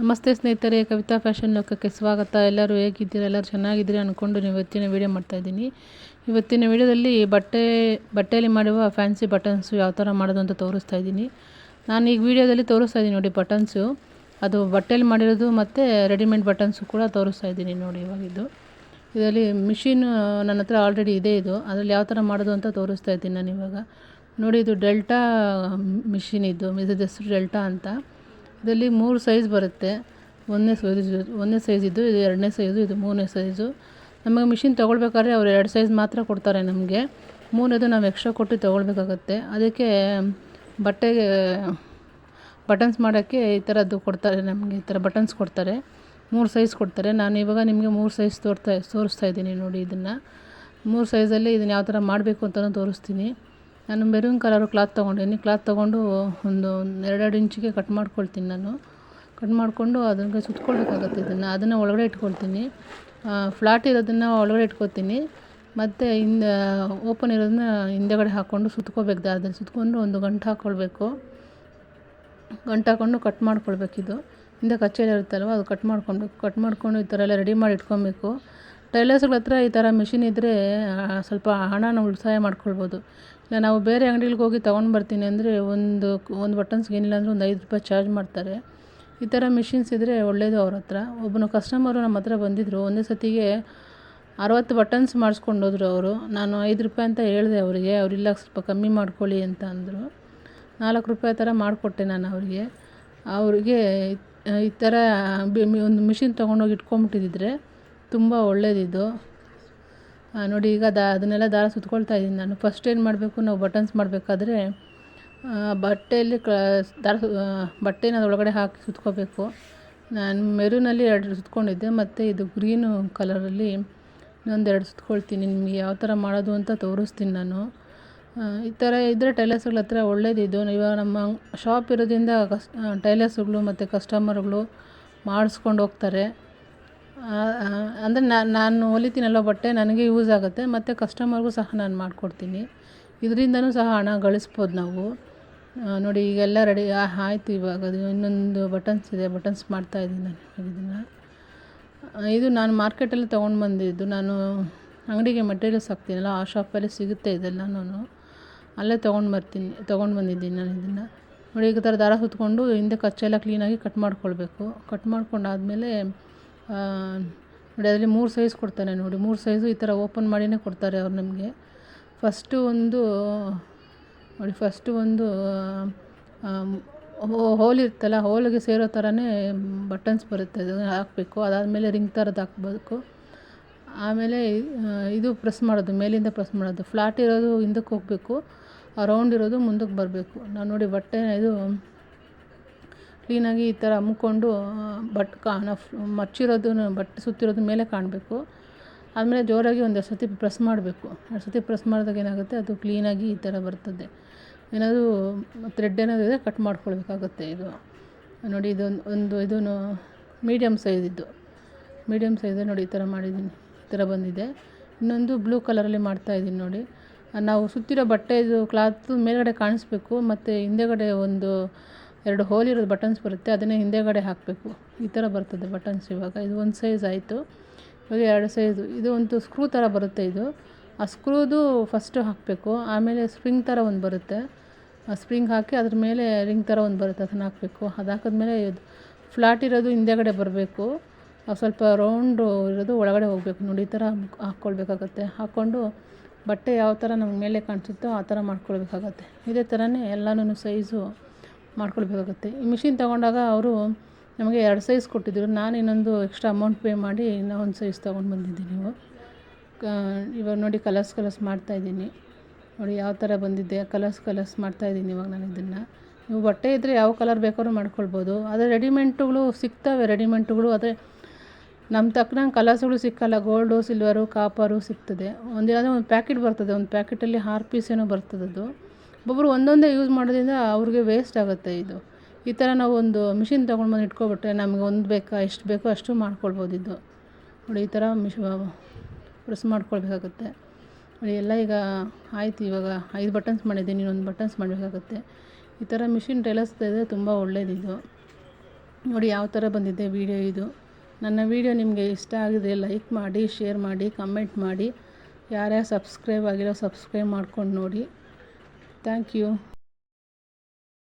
ನಮಸ್ತೆ ಸ್ನೇಹಿತರೆ, ಕವಿತಾ ಫ್ಯಾಷನ್ ಲೋಕಕ್ಕೆ ಸ್ವಾಗತ. ಎಲ್ಲರೂ ಹೇಗಿದ್ದೀರಾ? ಎಲ್ಲರೂ ಚೆನ್ನಾಗಿದ್ದೀರಿ ಅಂದ್ಕೊಂಡು ನೀವು ಇವತ್ತಿನ ವೀಡಿಯೋ ಮಾಡ್ತಾಯಿದ್ದೀನಿ ಇವತ್ತಿನ ವೀಡಿಯೋದಲ್ಲಿ ಬಟ್ಟೆ, ಬಟ್ಟೆಯಲ್ಲಿ ಮಾಡುವ ಫ್ಯಾನ್ಸಿ ಬಟನ್ಸು ಯಾವ ಥರ ಮಾಡೋದು ಅಂತ ತೋರಿಸ್ತಾ ಇದ್ದೀನಿ. ನಾನು ಈಗ ವೀಡಿಯೋದಲ್ಲಿ ತೋರಿಸ್ತಾ ಇದ್ದೀನಿ ನೋಡಿ ಬಟನ್ಸು. ಅದು ಬಟ್ಟೆಯಲ್ಲಿ ಮಾಡಿರೋದು ಮತ್ತು ರೆಡಿಮೇಡ್ ಬಟನ್ಸು ಕೂಡ ತೋರಿಸ್ತಾ ಇದ್ದೀನಿ ನೋಡಿ ಇವಾಗಿದ್ದು ಇದು. ಇದರಲ್ಲಿ ಮಿಷಿನ್, ನನ್ನ ಹತ್ರ ಆಲ್ರೆಡಿ ಇದೆ ಇದು. ಅದರಲ್ಲಿ ಯಾವ ಥರ ಮಾಡೋದು ಅಂತ ತೋರಿಸ್ತಾ ಇದ್ದೀನಿ ನಾನು ಇವಾಗ. ನೋಡಿ, ಇದು ಡೆಲ್ಟಾ ಮಿಷಿನ್ ಇದು. ಇದ್ರ ಹೆಸರು ಡೆಲ್ಟಾ ಅಂತ. ಇದರಲ್ಲಿ ಮೂರು ಸೈಜ್ ಬರುತ್ತೆ. ಒಂದನೇ ಸೈಜ್ ಒಂದನೇ ಸೈಜ್ ಇದು ಇದು ಎರಡನೇ ಸೈಜು ಇದು ಮೂರನೇ ಸೈಜು ನಮಗೆ ಮಿಷಿನ್ ತೊಗೊಳ್ಬೇಕಾದ್ರೆ ಅವರು ಎರಡು ಸೈಜ್ ಮಾತ್ರ ಕೊಡ್ತಾರೆ ನಮಗೆ. ಮೂರನೇದು ನಾವು ಎಕ್ಸ್ಟ್ರಾ ಕೊಟ್ಟು ತೊಗೊಳ್ಬೇಕಾಗತ್ತೆ. ಅದಕ್ಕೆ, ಬಟ್ಟೆಗೆ ಬಟನ್ಸ್ ಮಾಡೋಕ್ಕೆ ಈ ಥರದ್ದು ಕೊಡ್ತಾರೆ ನಮಗೆ, ಈ ಥರ ಬಟನ್ಸ್ ಕೊಡ್ತಾರೆ. ಮೂರು ಸೈಜ್ ಕೊಡ್ತಾರೆ. ನಾನು ಇವಾಗ ನಿಮಗೆ ಮೂರು ಸೈಜ್ ತೋರ್ತಾ, ತೋರಿಸ್ತಾ ಇದ್ದೀನಿ ನೋಡಿ ಇದನ್ನು. ಮೂರು ಸೈಜಲ್ಲಿ ಇದನ್ನು ಯಾವ ಥರ ಮಾಡಬೇಕು ಅಂತಲೂ ತೋರಿಸ್ತೀನಿ. ನಾನು ಮೆರೂನ್ ಕಲರ್ ಕ್ಲಾತ್ ತೊಗೊಂಡಿದ್ದೀನಿ ಕ್ಲಾತ್ ತೊಗೊಂಡು ಒಂದು ಎರಡೆರಡು ಇಂಚಿಗೆ ಕಟ್ ಮಾಡ್ಕೊಳ್ತೀನಿ ನಾನು. ಕಟ್ ಮಾಡಿಕೊಂಡು ಅದನ್ನು ಸುತ್ಕೊಳ್ಬೇಕಾಗತ್ತೆ ಇದನ್ನು. ಅದನ್ನು ಒಳಗಡೆ ಇಟ್ಕೊಳ್ತೀನಿ. ಫ್ಲಾಟ್ ಇರೋದನ್ನು ಒಳಗಡೆ ಇಟ್ಕೊತೀನಿ ಮತ್ತು ಹಿಂದ ಓಪನ್ ಇರೋದನ್ನ ಹಿಂದೆಗಡೆ ಹಾಕ್ಕೊಂಡು ಸುತ್ಕೋಬೇಕು ಅದನ್ನು ಸುತ್ಕೊಂಡು ಒಂದು ಗಂಟು ಹಾಕ್ಕೊಳ್ಬೇಕು ಗಂಟು ಹಾಕ್ಕೊಂಡು ಕಟ್ ಮಾಡ್ಕೊಳ್ಬೇಕಿದು ಹಿಂದೆ ಕಚ್ಚೆಲ್ಲ ಇರುತ್ತಲ್ವ, ಅದು ಕಟ್ ಮಾಡ್ಕೊಳ್ಬೇಕು. ಕಟ್ ಮಾಡಿಕೊಂಡು ಈ ಥರ ಎಲ್ಲ ರೆಡಿ ಮಾಡಿ ಇಟ್ಕೊಬೇಕು ಟೈಲರ್ಸ್ಗಳ ಹತ್ರ ಈ ಥರ ಮಿಷಿನ್ ಇದ್ದರೆ ಸ್ವಲ್ಪ ಹಣನ ಉಳಿತಾಯ ಮಾಡ್ಕೊಳ್ಬೋದು. ಇಲ್ಲ, ನಾವು ಬೇರೆ ಅಂಗ್ಡಿಗಳಿಗೆ ಹೋಗಿ ತೊಗೊಂಡು ಬರ್ತೀನಿ ಅಂದರೆ ಒಂದು ಒಂದು ಬಟನ್ಸ್ಗೆ ಏನಿಲ್ಲ ಅಂದರೆ ಒಂದು ಐದು ರೂಪಾಯಿ ಚಾರ್ಜ್ ಮಾಡ್ತಾರೆ. ಈ ಥರ ಮಿಷಿನ್ಸ್ ಇದ್ದರೆ ಒಳ್ಳೆಯದು ಅವ್ರ ಹತ್ರ. ಒಬ್ಬನ ಕಸ್ಟಮರು ನಮ್ಮ ಹತ್ರ ಬಂದಿದ್ದರು ಒಂದೇ ಸತಿಗೆ ಅರವತ್ತು ಬಟನ್ಸ್ ಮಾಡಿಸ್ಕೊಂಡು ಹೋದರು ಅವರು. ನಾನು ಐದು ರೂಪಾಯಿ ಅಂತ ಹೇಳಿದೆ ಅವರಿಗೆ ಅವರಿಲ್ಲ ಸ್ವಲ್ಪ ಕಮ್ಮಿ ಮಾಡ್ಕೊಳ್ಳಿ ಅಂತ ಅಂದರು. ನಾಲ್ಕು ರೂಪಾಯಿ ಥರ ಮಾಡಿಕೊಟ್ಟೆ ನಾನು ಅವರಿಗೆ. ಅವ್ರಿಗೆ ಈ ಥರ ಒಂದು ಮಿಷಿನ್ ತೊಗೊಂಡೋಗಿ ಇಟ್ಕೊಂಬಿಟ್ಟಿದ್ದಿದ್ರೆ ತುಂಬ ಒಳ್ಳೇದಿದು. ನೋಡಿ, ಈಗ ದಾ ಅದನ್ನೆಲ್ಲ ದಾರ ಸುತ್ಕೊಳ್ತಾ ಇದ್ದೀನಿ ನಾನು. ಫಸ್ಟ್ ಏನು ಮಾಡಬೇಕು? ನಾವು ಬಟನ್ಸ್ ಮಾಡಬೇಕಾದ್ರೆ ಬಟ್ಟೆಯಲ್ಲಿ ಕ ದಾರ ಬಟ್ಟೆನ ಅದರೊಳಗಡೆ ಹಾಕಿ ಸುತ್ಕೋಬೇಕು. ನಾನು ಮೆರೂನಲ್ಲಿ ಎರಡು ಸುತ್ಕೊಂಡಿದ್ದೆ, ಮತ್ತು ಇದು ಗ್ರೀನು ಕಲರಲ್ಲಿ ಇನ್ನೊಂದೆರಡು ಸುತ್ಕೊಳ್ತೀನಿ. ನಿಮಗೆ ಯಾವ ಥರ ಮಾಡೋದು ಅಂತ ತೋರಿಸ್ತೀನಿ ನಾನು. ಈ ಥರ ಇದ್ದರೆ ಟೈಲರ್ಸ್ಗಳ ಹತ್ರ ಒಳ್ಳೇದಿದ್ದು ಇವಾಗ ನಮ್ಮ ಶಾಪ್ ಇರೋದ್ರಿಂದ ಕಸ್ ಟೈಲರ್ಸ್ಗಳು ಮತ್ತು ಕಸ್ಟಮರ್ಗಳು ಮಾಡಿಸ್ಕೊಂಡು ಹೋಗ್ತಾರೆ. ಅಂದರೆ ನಾನು ಹೊಲಿತೀನಲ್ವ ಬಟ್ಟೆ ನನಗೆ ಯೂಸ್ ಆಗುತ್ತೆ, ಮತ್ತು ಕಸ್ಟಮರ್ಗೂ ಸಹ ನಾನು ಮಾಡಿಕೊಡ್ತೀನಿ. ಇದರಿಂದನೂ ಸಹ ಹಣ ಗಳಿಸ್ಬೋದು ನಾವು. ನೋಡಿ, ಈಗೆಲ್ಲ ರೆಡಿ ಆಯಿತು ಇವಾಗ. ಅದು ಇನ್ನೊಂದು ಬಟನ್ಸ್ ಇದೆ ಬಟನ್ಸ್ ಮಾಡ್ತಾ ಇದ್ದೀನಿ ನಾನು ಇದನ್ನು. ಇದು ನಾನು ಮಾರ್ಕೆಟಲ್ಲಿ ತೊಗೊಂಡು ಬಂದಿದ್ದು. ನಾನು ಅಂಗಡಿಗೆ ಮೆಟೀರಿಯಲ್ಸ್ ಹಾಕ್ತೀನಲ್ಲ, ಆ ಶಾಪಲ್ಲಿ ಸಿಗುತ್ತೆ ಇದೆಲ್ಲನೂ ಅಲ್ಲೇ ತೊಗೊಂಡು ಬರ್ತೀನಿ, ತೊಗೊಂಡು ಬಂದಿದ್ದೀನಿ ನಾನು ಇದನ್ನು. ನೋಡಿ, ಈ ಥರ ದಾರ ಸುತ್ಕೊಂಡು ಹಿಂದೆ ಕಚ್ಚೆಲ್ಲ ಕ್ಲೀನಾಗಿ ಕಟ್ ಮಾಡ್ಕೊಳ್ಬೇಕು. ಕಟ್ ಮಾಡ್ಕೊಂಡಾದಮೇಲೆ ನೋಡಿ, ಅದರಲ್ಲಿ ಮೂರು ಸೈಜ್ ಕೊಡ್ತಾನೆ ನೋಡಿ. ಮೂರು ಸೈಜು ಈ ಥರ ಓಪನ್ ಮಾಡಿಯೇ ಕೊಡ್ತಾರೆ ಅವ್ರು ನಮಗೆ. ಫಸ್ಟು ಒಂದು, ನೋಡಿ ಫಸ್ಟು ಒಂದು ಹೋಲ್ ಇರ್ತಲ್ಲ ಹೋಲಿಗೆ ಸೇರೋ ಥರನೇ ಬಟನ್ಸ್ ಬರುತ್ತೆ. ಅದು ಹಾಕಬೇಕು. ಅದಾದಮೇಲೆ ರಿಂಗ್ ಥರದ್ದು ಹಾಕ್ಬೇಕು. ಆಮೇಲೆ ಇದು ಪ್ರೆಸ್ ಮಾಡೋದು, ಮೇಲಿಂದ ಪ್ರೆಸ್ ಮಾಡೋದು. ಫ್ಲಾಟ್ ಇರೋದು ಹಿಂದಕ್ಕೆ ಹೋಗಬೇಕು. ರೌಂಡ್ ಇರೋದು ಮುಂದಕ್ಕೆ ಬರಬೇಕು. ನಾನು ನೋಡಿ ಬಟ್ಟೆ ಇದು ಕ್ಲೀನಾಗಿ ಈ ಥರ ಅಮ್ಕೊಂಡು ಬಟ್ ಕಾಣ ಮಚ್ಚಿರೋದನ್ನು ಬಟ್ಟೆ ಸುತ್ತಿರೋದು ಮೇಲೆ ಕಾಣಬೇಕು. ಆದಮೇಲೆ ಜೋರಾಗಿ ಒಂದು ಎರಡು ಸತಿ ಪ್ರೆಸ್ ಮಾಡಬೇಕು. ಎರಡು ಸತಿ ಪ್ರೆಸ್ ಮಾಡಿದಾಗ ಏನಾಗುತ್ತೆ, ಅದು ಕ್ಲೀನಾಗಿ ಈ ಥರ ಬರ್ತದೆ. ಏನಾದರೂ ಥ್ರೆಡ್ ಏನಾದರೂ ಇದ್ದರೆ ಕಟ್ ಮಾಡ್ಕೊಳ್ಬೇಕಾಗುತ್ತೆ ಇದು. ನೋಡಿ ಇದೊಂದು ಒಂದು ಇದೂ ಮೀಡಿಯಮ್ ಸೈಜಿದ್ದು ಮೀಡಿಯಮ್ ಸೈಜ್ ನೋಡಿ, ಈ ಥರ ಮಾಡಿದ್ದೀನಿ. ಈ ಥರ ಬಂದಿದೆ. ಇನ್ನೊಂದು ಬ್ಲೂ ಕಲರಲ್ಲಿ ಮಾಡ್ತಾಯಿದ್ದೀನಿ ನೋಡಿ. ನಾವು ಸುತ್ತಿರೋ ಬಟ್ಟೆದು ಕ್ಲಾತ್ ಮೇಲ್ಗಡೆ ಕಾಣಿಸ್ಬೇಕು, ಮತ್ತು ಹಿಂದೆಗಡೆ ಒಂದು ಎರಡು ಹೋಲ್ ಇರೋದು ಬಟನ್ಸ್ ಬರುತ್ತೆ, ಅದನ್ನೇ ಹಿಂದೆಗಡೆ ಹಾಕಬೇಕು. ಈ ಥರ ಬರ್ತದೆ ಬಟನ್ಸ್ ಇವಾಗ. ಇದು ಒಂದು ಸೈಜ್ ಆಯಿತು. ಇವಾಗ ಎರಡು ಸೈಜು ಇದು ಒಂದು ಸ್ಕ್ರೂ ಥರ ಬರುತ್ತೆ ಇದು. ಆ ಸ್ಕ್ರೂದು ಫಸ್ಟು ಹಾಕಬೇಕು. ಆಮೇಲೆ ಸ್ಪ್ರಿಂಗ್ ಥರ ಒಂದು ಬರುತ್ತೆ. ಆ ಸ್ಪ್ರಿಂಗ್ ಹಾಕಿ ಅದ್ರ ಮೇಲೆ ರಿಂಗ್ ಥರ ಒಂದು ಬರುತ್ತೆ, ಅದನ್ನು ಹಾಕಬೇಕು. ಅದು ಹಾಕಿದ್ಮೇಲೆ ಇದು ಫ್ಲಾಟ್ ಇರೋದು ಹಿಂದೆಗಡೆ ಬರಬೇಕು. ಸ್ವಲ್ಪ ರೌಂಡು ಇರೋದು ಒಳಗಡೆ ಹೋಗಬೇಕು. ನೋಡಿ, ಈ ಥರ ಹಾಕ್ಕೊಳ್ಬೇಕಾಗತ್ತೆ. ಹಾಕ್ಕೊಂಡು ಬಟ್ಟೆ ಯಾವ ಥರ ನಮ್ಗೆ ಮೇಲೆ ಕಾಣಿಸುತ್ತೋ ಆ ಥರ ಮಾಡ್ಕೊಳ್ಬೇಕಾಗತ್ತೆ. ಇದೇ ಥರನೇ ಎಲ್ಲನೂ ಸೈಜು ಮಾಡ್ಕೊಳ್ಬೇಕಾಗುತ್ತೆ. ಈ ಮಿಷಿನ್ ತೊಗೊಂಡಾಗ ಅವರು ನಮಗೆ ಎರಡು ಸೈಜ್ ಕೊಟ್ಟಿದ್ದರು ನಾನು ಇನ್ನೊಂದು ಎಕ್ಸ್ಟ್ರಾ ಅಮೌಂಟ್ ಪೇ ಮಾಡಿ ಇನ್ನೂ ಒಂದು ಸೈಜ್ ತೊಗೊಂಡು ಬಂದಿದ್ದೀನಿ ನೀವು ಇವಾಗ ನೋಡಿ ಕಲರ್ಸ್ ಕಲರ್ಸ್ ಮಾಡ್ತಾಯಿದ್ದೀನಿ ನೋಡಿ ಯಾವ ಥರ ಬಂದಿದೆ ಕಲರ್ಸ್ ಕಲರ್ಸ್ ಮಾಡ್ತಾಯಿದ್ದೀನಿ ಇವಾಗ ನಾನು ಇದನ್ನು. ನೀವು ಬಟ್ಟೆ ಇದ್ದರೆ ಯಾವ ಕಲರ್ ಬೇಕಾದ್ರೂ ಮಾಡ್ಕೊಳ್ಬೋದು. ಆದರೆ ರೆಡಿಮೆಂಟುಗಳು ಸಿಗ್ತವೆ ರೆಡಿಮೆಂಟುಗಳು ಆದರೆ ನಮ್ಮ ತಕ್ಕನಂಗೆ ಕಲರ್ಸ್ಗಳು ಸಿಕ್ಕಲ್ಲ. ಗೋಲ್ಡು ಸಿಲ್ವರು ಕಾಪರು ಸಿಗ್ತದೆ. ಒಂದೇನಾದರೂ ಒಂದು ಪ್ಯಾಕೆಟ್ ಬರ್ತದೆ. ಒಂದು ಪ್ಯಾಕೆಟಲ್ಲಿ ಹಾರ್ ಪೀಸ್ ಏನೋ ಬರ್ತದದು. ಒಬ್ಬೊಬ್ರು ಒಂದೊಂದೇ ಯೂಸ್ ಮಾಡೋದ್ರಿಂದ ಅವ್ರಿಗೆ ವೇಸ್ಟ್ ಆಗುತ್ತೆ ಇದು. ಈ ಥರ ನಾವು ಒಂದು ಮಿಷಿನ್ ತೊಗೊಂಡು ಬಂದು ಇಟ್ಕೊಬಿಟ್ರೆ ನಮಗೆ ಒಂದು ಬೇಕಾ ಎಷ್ಟು ಬೇಕೋ ಅಷ್ಟು ಮಾಡ್ಕೊಳ್ಬೋದಿದ್ದು ನೋಡಿ, ಈ ಥರ ಮಿಷ್ ಪ್ರೆಸ್ ಮಾಡ್ಕೊಳ್ಬೇಕಾಗುತ್ತೆ. ನೋಡಿ, ಎಲ್ಲ ಈಗ ಆಯ್ತು ಇವಾಗ. ಐದು ಬಟನ್ಸ್ ಮಾಡಿದ್ದೀನಿ, ಇನ್ನೊಂದು ಬಟನ್ಸ್ ಮಾಡಬೇಕಾಗುತ್ತೆ. ಈ ಥರ ಮಿಷಿನ್ ಇದ್ದರೆ ತುಂಬ ಒಳ್ಳೇದಿದು ನೋಡಿ, ಯಾವ ಥರ ಬಂದಿದೆ ವಿಡಿಯೋ ಇದು. ನನ್ನ ವಿಡಿಯೋ ನಿಮಗೆ ಇಷ್ಟ ಆಗಿದ್ರೆ ಲೈಕ್ ಮಾಡಿ ಶೇರ್ ಮಾಡಿ ಕಮೆಂಟ್ ಮಾಡಿ. ಯಾರ್ಯಾರು ಸಬ್ಸ್ಕ್ರೈಬ್ ಆಗಿರೋ ಸಬ್ಸ್ಕ್ರೈಬ್ ಮಾಡ್ಕೊಂಡು ನೋಡಿ. Thank you